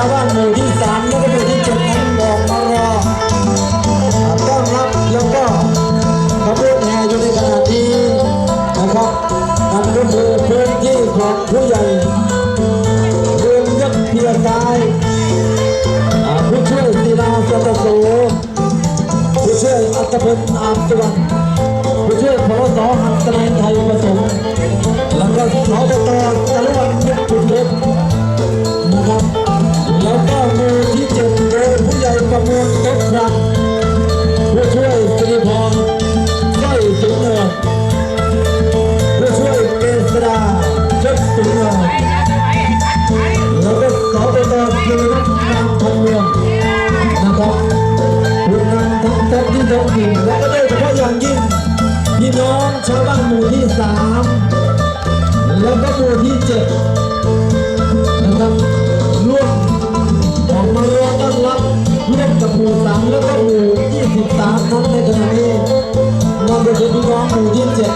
าวบ้านหมู่ที่สามแล้วก็หมู่ที่เจ็ดนั้นบอกมารอต้อนรับแล้วก็ขบวนแห่อยู่ในขณะนี้นะครับนั่นก็คือพื้นที่ของผู้ใหญ่เรื่องยักษ์เพียรายผู้ช่วยศิลาจันทโสผู้ช่วยอัตพลอาบสวรรผู้ช่วยพลสหัตถนายไทยประสงแล้วก็สอบตตะลุ สูงเนินแล้วก็สอบตคือรัฐนามพันเมืองนะครับผู้นำทั้งท้องที่ท้องถิ่นและก็โดยเฉพาะอย่างยิ่งพี่น้องชาวบ้านหมู่ที่สามแล้วก็หมู่ที่เจ็ดนะครับร่วมออกมารอต้อนรับร่วมกับหมู่สามแล้วก็หมู่ยี่สิบสามนั้นในขณะนี้นำโดยพี่น้องหมู่ที่เจ็ด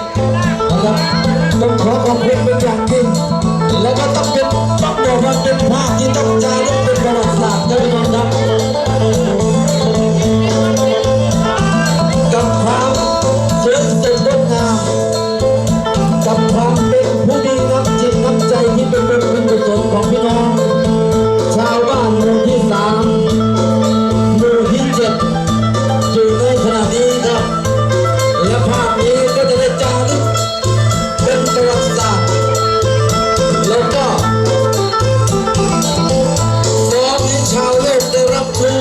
นะครับต้องขอขอบคุณเป็นอย่าง มันเป็นภาพที่ต้องจารึก the rapture.